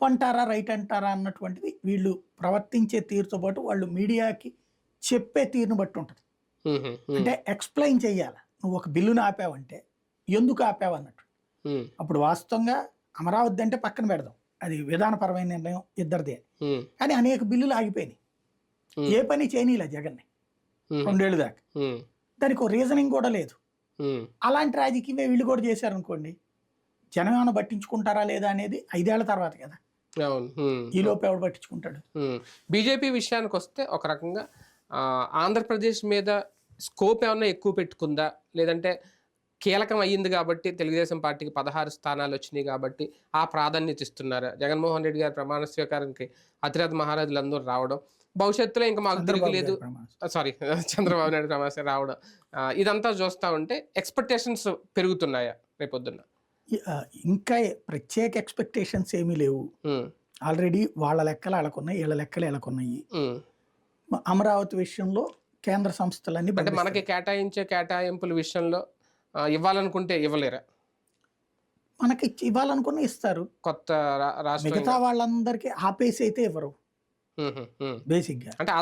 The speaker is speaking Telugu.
తప్పు అంటారా రైట్ అంటారా అన్నటువంటిది వీళ్ళు ప్రవర్తించే తీరుతో పాటు వాళ్ళు మీడియాకి చెప్పే తీరును బట్టి ఉంటుంది. అంటే ఎక్స్ప్లెయిన్ చెయ్యాలి నువ్వు ఒక బిల్లును ఆపావంటే ఎందుకు ఆపావు అన్నట్టు. అప్పుడు వాస్తవంగా అమరావతి అంటే పక్కన పెడదాం. అది విధానపరమైన నిర్ణయం ఇద్దరిదే. కానీ అనేక బిల్లులు ఆగిపోయినాయి. ఏ పని చేయనీలా జగన్ని. రెండేళ్ళు దాకా. దానికి ఒక రీజనింగ్ కూడా లేదు. అలాంటి రాజకీయమే వీళ్ళు కూడా చేశారనుకోండి జనం ఏమైనా పట్టించుకుంటారా లేదా అనేది ఐదేళ్ళ తర్వాత కదా. ఈ లోపు ఎవడు పట్టించుకుంటాడు? బీజేపీ విషయానికి వస్తే ఒక రకంగా ఆంధ్రప్రదేశ్ మీద స్కోప్ ఏమన్నా ఎక్కువ పెట్టుకుందా? లేదంటే కీలకం అయ్యింది కాబట్టి తెలుగుదేశం పార్టీకి పదహారు స్థానాలు వచ్చినాయి కాబట్టి ఆ ప్రాధాన్యత ఇస్తున్నారు? జగన్మోహన్ రెడ్డి గారి ప్రమాణ స్వీకారానికి అతిరథ మహారాజులు అందరూ రావడం భవిష్యత్తులో ఇంకా మాకు తిరిగి చంద్రబాబు లేదు గారి ప్రమాణం. సారీ చంద్రబాబు నాయుడు ప్రమాణ రావడం. ఇదంతా చూస్తా ఉంటే ఎక్స్పెక్టేషన్స్ పెరుగుతున్నాయా రేపొద్దున్న? ఇంకా ప్రత్యేక ఎక్స్పెక్టేషన్స్ ఏమీ లేవు. ఆల్రెడీ వాళ్ళ లెక్కలు వాళ్ళకున్నాయి వీళ్ళ లెక్కలు వీళ్ళకున్నాయి. మ- అమరావతి విషయంలో కేంద్ర సంస్థలన్నీ అంటే. మనకి కేటాయించే కేటాయింపుల విషయంలో ఇవ్వాలనుకుంటే ఇవ్వలేరా? మనకి ఇవ్వాలనుకున్న ఇస్తారు. కొత్త మిగతా వాళ్ళందరికీ ఆపేసి అయితే ఇవ్వరు. ఉహు, ఉహు. బేసిక్గా అంటే